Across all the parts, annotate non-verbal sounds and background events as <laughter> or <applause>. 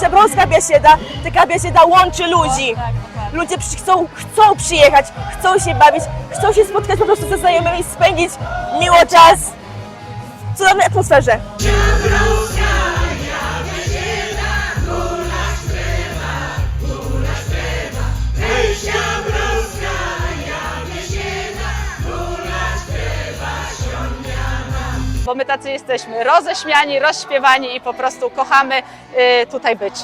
Siabrowska biesieda, taka biesieda łączy ludzi. Ludzie chcą, chcą przyjechać, chcą się bawić, chcą się spotkać po prostu ze znajomymi, spędzić miło czas w cudownej atmosferze. My tacy jesteśmy roześmiani, rozśpiewani i po prostu kochamy y, tutaj być.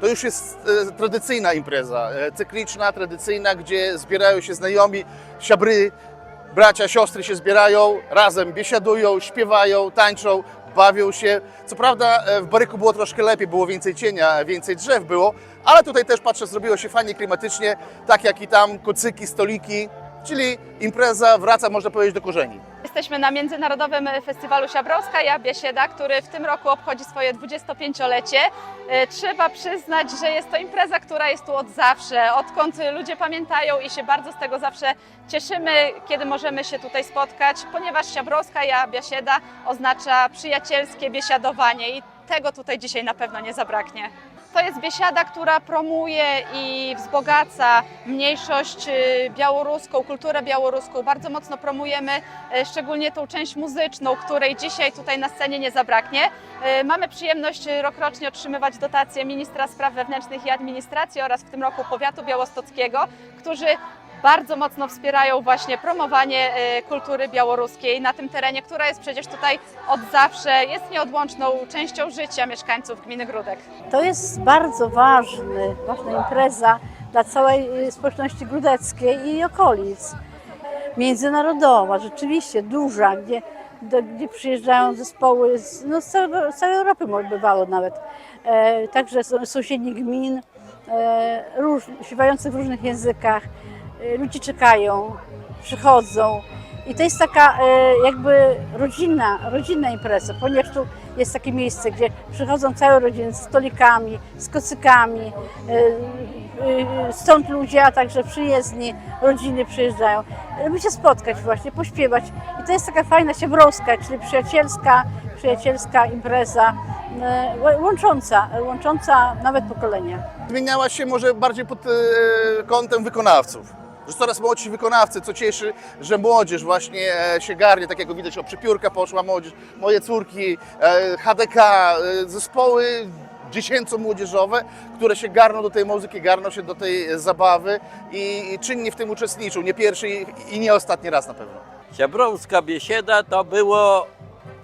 To już jest e, tradycyjna impreza, e, cykliczna, tradycyjna, gdzie zbierają się znajomi, siabry, bracia, siostry się zbierają, razem biesiadują, śpiewają, tańczą, bawią się. Co prawda e, w Baryku było troszkę lepiej, było więcej cienia, więcej drzew było, ale tutaj też patrzę, zrobiło się fajnie klimatycznie, tak jak i tam, kocyki, stoliki, czyli impreza wraca, można powiedzieć, do korzeni. Jesteśmy na Międzynarodowym Festiwalu Siabrowska Ja Biesieda, który w tym roku obchodzi swoje 25-lecie. E, Trzeba przyznać, że jest to impreza, która jest tu od zawsze, odkąd ludzie pamiętają i się bardzo z tego zawsze cieszymy, kiedy możemy się tutaj spotkać, ponieważ Siabrowska Ja Biesieda oznacza przyjacielskie biesiadowanie i tego tutaj dzisiaj na pewno nie zabraknie. To jest biesiada, która promuje i wzbogaca mniejszość y, białoruską, kulturę białoruską. Bardzo mocno promujemy y, szczególnie tą część muzyczną, której dzisiaj tutaj na scenie nie zabraknie. Y, Mamy przyjemność rokrocznie otrzymywać dotacje ministra spraw wewnętrznych i administracji oraz w tym roku powiatu białostockiego, którzy bardzo mocno wspierają właśnie promowanie y, kultury białoruskiej na tym terenie, która jest przecież tutaj od zawsze, jest nieodłączną częścią życia mieszkańców gminy Grudek. To jest bardzo ważny, ważna impreza dla całej y, społeczności grudeckiej i okolic. Międzynarodowa, rzeczywiście duża, gdzie, do, gdzie przyjeżdżają zespoły z, no, z, całego, z całej Europy bywało nawet. E, także z sąsiednich gmin, e, róż, śpiewających w różnych językach. E, ludzie czekają, przychodzą. I to jest taka e, jakby rodzinna, rodzinna impreza, ponieważ tu jest takie miejsce, gdzie przychodzą całe rodziny z stolikami, z kocykami, e, stąd ludzie, a także przyjezdni, rodziny przyjeżdżają, żeby się spotkać właśnie, pośpiewać. I to jest taka fajna siabrowska, czyli przyjacielska, przyjacielska impreza, łącząca, łącząca nawet pokolenia. zmieniała się może bardziej pod kątem wykonawców. Że coraz młodsi wykonawcy, co cieszy, że młodzież właśnie e, się garnie, tak jak widać, o przypiórka poszła młodzież, moje córki, e, HDK, e, zespoły dziecięco-młodzieżowe, które się garną do tej muzyki, garną się do tej zabawy i, czynnie w tym uczestniczą. Nie pierwszy i, i nie ostatni raz na pewno. Siabrowska Biesieda to było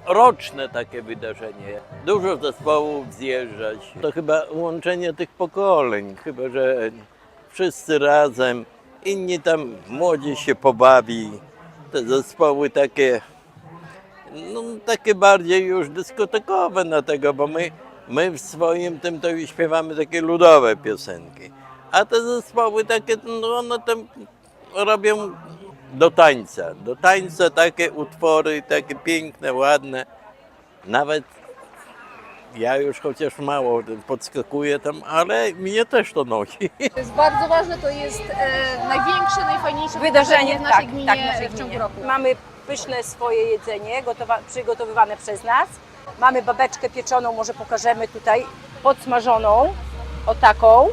roczne takie wydarzenie. Dużo zespołów zjeżdżać. To chyba łączenie tych pokoleń, chyba że wszyscy razem, inni tam młodzi się pobawi. Te zespoły takie, no takie bardziej już dyskotekowe na tego, bo my, my w swoim tym to śpiewamy takie ludowe piosenki. A te zespoły takie, no one tam robią do tańca. Do tańca takie utwory, takie piękne, ładne. Nawet ja już chociaż mało podskakuję tam, ale mnie też to nosi. To jest bardzo ważne, to jest e, największe, najfajniejsze wydarzenie w naszej tak, gminie tak, w naszej w ciągu gminie. roku. Mamy pyszne swoje jedzenie, gotowa, przygotowywane przez nas. Mamy babeczkę pieczoną, może pokażemy tutaj, podsmażoną, o taką.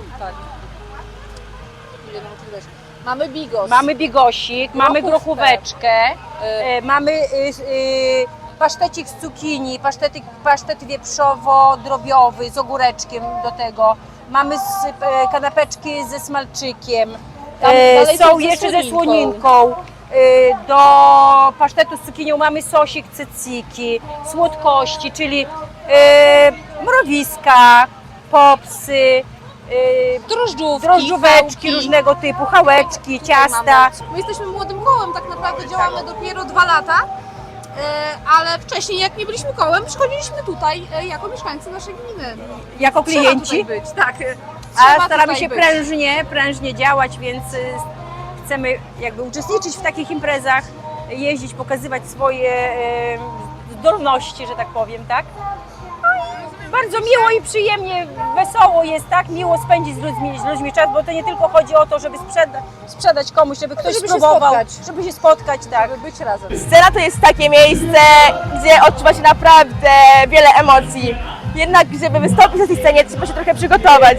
Mamy bigos. Mamy bigosik, mamy Grochówkę. grochóweczkę, e, mamy y, y, pasztecik z cukinii, pasztetyk, pasztet wieprzowo-drobiowy z ogóreczkiem do tego. Mamy z, e, kanapeczki ze smalczykiem. Tam E, dalej są ze jeszcze ze słoninką. słoninką. E, Do pasztetu z cukinią mamy sosik cyciki, słodkości, czyli e, mrowiska, popsy, e, Drożdżówki, drożdżóweczki różnego typu, chałeczki, ciasta. My jesteśmy młodym kołem, tak naprawdę działamy dopiero dwa lata, ale wcześniej jak nie byliśmy kołem, przychodziliśmy tutaj e, jako mieszkańcy naszej gminy. Jako klienci. być, tak. A staramy się być. prężnie, prężnie działać, więc y, chcemy jakby uczestniczyć w takich imprezach, jeździć, pokazywać swoje zdolności, że tak powiem, tak? Bardzo miło i przyjemnie, wesoło jest, tak? Miło spędzić z ludźmi, z ludźmi czas, bo to nie tylko chodzi o to, żeby sprzeda sprzedać komuś, żeby ktoś Żeby się spróbował, spotkać. żeby się spotkać, tak. Żeby być razem. Scena to jest takie miejsce, gdzie odczuwa się naprawdę wiele emocji. Jednak, żeby wystąpić na tej scenie, trzeba się trochę przygotować.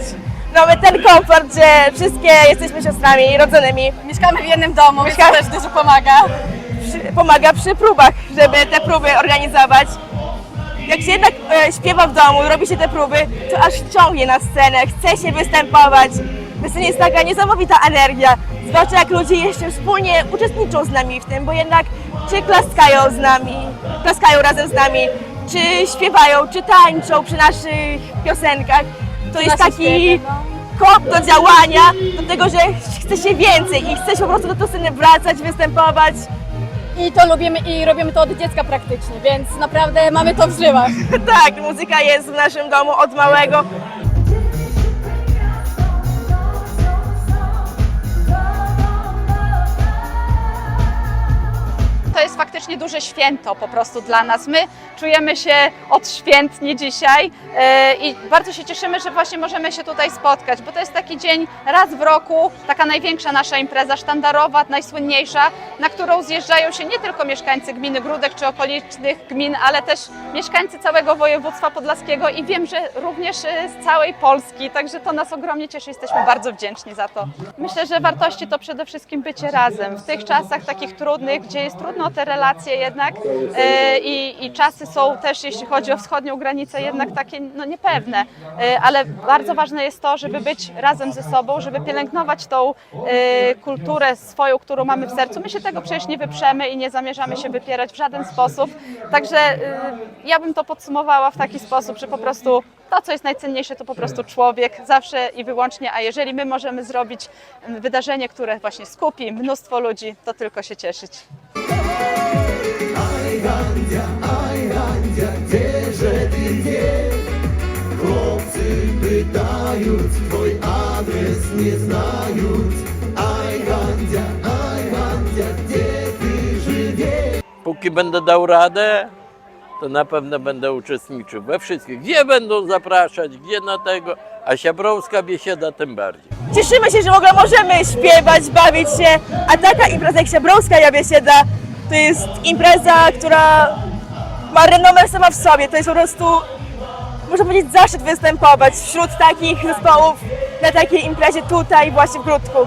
Mamy ten komfort, że wszystkie jesteśmy siostrami rodzonymi. Mieszkamy w jednym domu, więc to też dużo pomaga. Przy, pomaga przy próbach, żeby te próby organizować. Jak się jednak e, śpiewa w domu, robi się te próby, to aż ciągnie na scenę, chce się występować. Na scenie jest taka niesamowita energia. Zwłaszcza jak ludzie jeszcze wspólnie uczestniczą z nami w tym, bo jednak czy klaskają z nami, klaskają razem z nami, czy śpiewają, czy tańczą przy naszych piosenkach. To jest taki kop do działania, do tego, że chce się więcej i chce się po prostu do tej sceny wracać, występować. I to lubimy i robimy to od dziecka praktycznie, więc naprawdę mamy to w żyłach. <laughs> Tak, muzyka jest w naszym domu od małego. Faktycznie duże święto po prostu dla nas. My czujemy się odświętni dzisiaj e, i bardzo się cieszymy, że właśnie możemy się tutaj spotkać, bo to jest taki dzień raz w roku, taka największa nasza impreza sztandarowa, najsłynniejsza, na którą zjeżdżają się nie tylko mieszkańcy gminy Grudek czy okolicznych gmin, ale też mieszkańcy całego województwa podlaskiego i wiem, że również e, z całej Polski, także to nas ogromnie cieszy, jesteśmy bardzo wdzięczni za to. Myślę, że wartości to przede wszystkim bycie razem. W tych czasach takich trudnych, gdzie jest trudno o te relacje jednak e, i, i czasy są też, jeśli chodzi o wschodnią granicę, jednak takie no, niepewne, E, ale bardzo ważne jest to, żeby być razem ze sobą, żeby pielęgnować tą e, kulturę swoją, którą mamy w sercu. My się tego przecież nie wyprzemy i nie zamierzamy się wypierać w żaden sposób. Także ja bym to podsumowała w taki sposób, że po prostu to, co jest najcenniejsze, to po prostu człowiek, zawsze i wyłącznie, a jeżeli my możemy zrobić wydarzenie, które właśnie skupi mnóstwo ludzi, to tylko się cieszyć. Póki będę dał radę, to na pewno będę uczestniczył we wszystkich. Gdzie będą zapraszać, gdzie na tego, a Siabrowska biesiada tym bardziej. Cieszymy się, że w ogóle możemy śpiewać, bawić się, a taka impreza jak Siabrowska Jabiesieda to jest impreza, która ma renomę sama w sobie. To jest po prostu, można powiedzieć, zaszczyt występować wśród takich zespołów na takiej imprezie tutaj właśnie w Grudku.